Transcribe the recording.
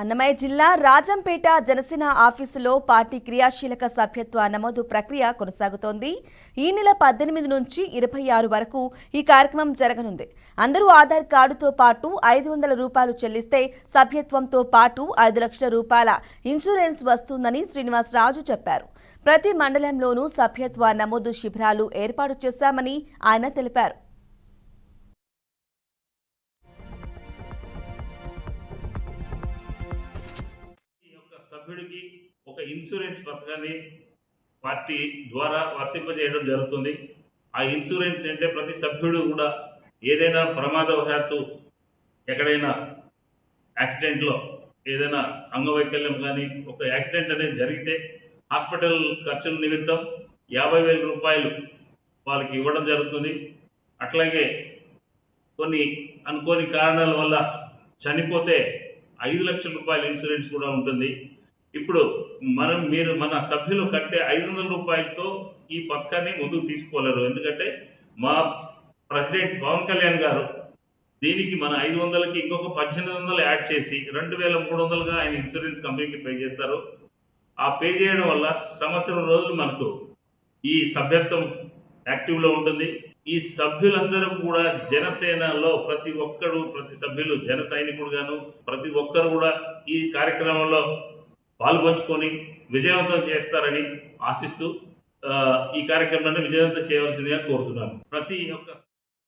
అన్నమయ్య జిల్లా రాజంపేట జనసేన ఆఫీసులో పార్టీ క్రియాశీలక సభ్యత్వ నమోదు ప్రక్రియ కొనసాగుతోంది. ఈ నెల పద్దెనిమిది నుంచి ఇరవై ఆరు వరకు ఈ కార్యక్రమం జరగనుంది. అందరూ ఆధార్ కార్డుతో పాటు ఐదు వందల రూపాయలు చెల్లిస్తే సభ్యత్వంతో పాటు ఐదు లక్షల రూపాయల ఇన్సూరెన్స్ వస్తుందని శ్రీనివాసరాజు చెప్పారు. ప్రతి మండలంలోనూ సభ్యత్వ నమోదు శిబిరాలు ఏర్పాటు చేశామని ఆయన తెలిపారు. సభ్యుడికి ఒక ఇన్సూరెన్స్ పథకాన్ని పార్టీ ద్వారా వర్తింపజేయడం జరుగుతుంది. ఆ ఇన్సూరెన్స్ అంటే ప్రతి సభ్యుడు కూడా ఏదైనా ప్రమాదవశాత్తు ఎక్కడైనా యాక్సిడెంట్లో ఏదైనా అంగవైకల్యం కానీ ఒక యాక్సిడెంట్ అనేది జరిగితే హాస్పిటల్ ఖర్చుల నిమిత్తం యాభై వేల రూపాయలు వాళ్ళకి ఇవ్వడం జరుగుతుంది. అట్లాగే కొన్ని అనుకోని కారణాల వల్ల చనిపోతే ఐదు లక్షల రూపాయల ఇన్సూరెన్స్ కూడా ఉంటుంది. ఇప్పుడు మనం మీరు మన సభ్యులు కట్టే ఐదు వందల రూపాయలతో ఈ పథకాన్ని ముందుకు తీసుకోలేరు. ఎందుకంటే మా ప్రెసిడెంట్ పవన్ కళ్యాణ్ గారు దీనికి మన ఐదు వందలకి ఇంకొక పద్దెనిమిది వందలు యాడ్ చేసి రెండు వేల మూడు వందలుగా ఆయన ఇన్సూరెన్స్ కంపెనీకి పే చేస్తారు. ఆ పే చేయడం వల్ల సంవత్సరం రోజులు మనకు ఈ సభ్యత్వం యాక్టివ్లో ఉంటుంది. ఈ సభ్యులందరూ కూడా జనసేనలో ప్రతి ఒక్కరు ప్రతి సభ్యులు జన సైనికుడుగాను ప్రతి ఒక్కరు కూడా ఈ కార్యక్రమంలో పాల్పంచుకొని విజయవంతం చేస్తారని ఆశిస్తూ ఈ కార్యక్రమాన్ని విజయవంతం చేయవలసిందిగా కోరుతున్నాను. ప్రతి ఒక్క